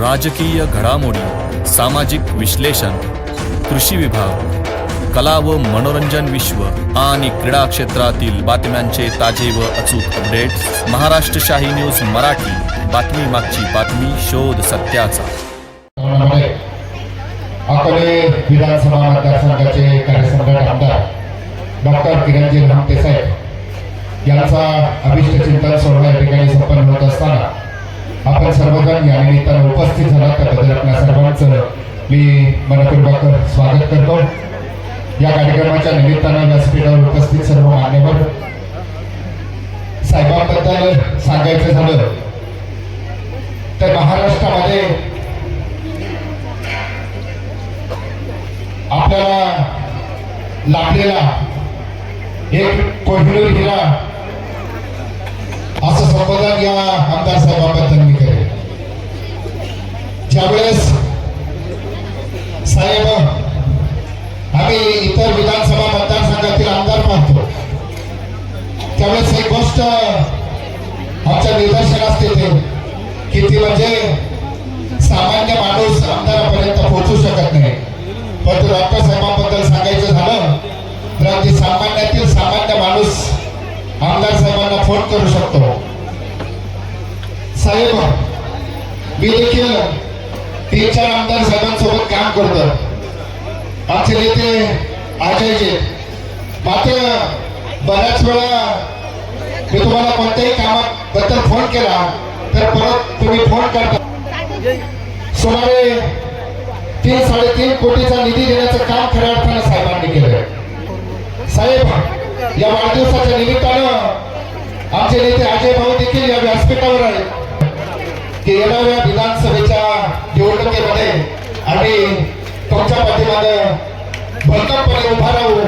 राजकीय घडामोडी सामाजिक विश्लेषण कृषी विभाग कला व मनोरंजन विश्व आणि क्रीडा क्षेत्रातील बातम्यांचे ताजे व अचूक अपडेट महाराष्ट्र शाही न्यूज मराठी बातमी मागची बातमी शोध सत्याचा. अकोले विधानसभा मतदारसंघाचे कार्यसम्राट आमदार डॉक्टर किरणजी रामते साहेब यांचा अभिष्ट चिंतन सोहळा या ठिकाणी संपन्न होत असताना आपण सर्वजण या निमित्तानं उपस्थित झाला. त्याबद्दल आपल्या सर्वांचं मी मनपूर्वक स्वागत करतो. या कार्यक्रमाच्या निमित्तानं व्यासपीठावर उपस्थित सर्व मान्यवर साहेबांबद्दल सांगायचं झालं तर महाराष्ट्रामध्ये आपल्याला लाभलेला एक कोहिनूर हिरा असं संबोधन या निदर्शनास किती म्हणजे सामान्य माणूस आमदारापर्यंत पोहोचू शकत नाही. परंतु डॉक्टर साहेबांबद्दल सांगायचं झालं तर अगदी सामान्यातील सामान्य माणूस आमदार साहेबांना फोन करू शकतो. साहेब मी देखील तीन चार आमदार साहेबांसोबत काम करतो. आमचे नेते अजयचे मात्र बऱ्याच वेळा मी तुम्हाला कोणत्याही कामात कामाबद्दल फोन केला तर परत तुम्ही फोन करता. सुमारे तीन साडेतीन कोटीचा निधी देण्याचं काम खऱ्या अर्थानं साहेबांनी केलं साहेब या वाढदिवसाच्या निमित्तानं आमचे नेते अजय भाऊ देखील या व्यासपीठावर आहेत. की येणाऱ्या विधानसभेच्या निवडणुकीमध्ये आम्ही तुमच्या पाठीमागं भक्कमपणे उभा राहू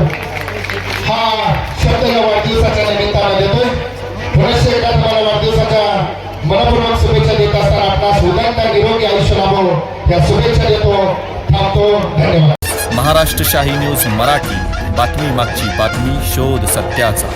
हा शब्द या वाढदिवसाच्या निमित्तानं देतोय पुनश्च एकदा तुम्हाला वाढदिवसाच्या मनपूर्वक शुभेच्छा देत असताना आपणास उदंड निरोगी आयुष्य लाभो या शुभेच्छा देतो थांबतो धन्यवाद. महाराष्ट्र शाही न्यूज मराठी बातमी मागची बातमी शोध सत्याचा.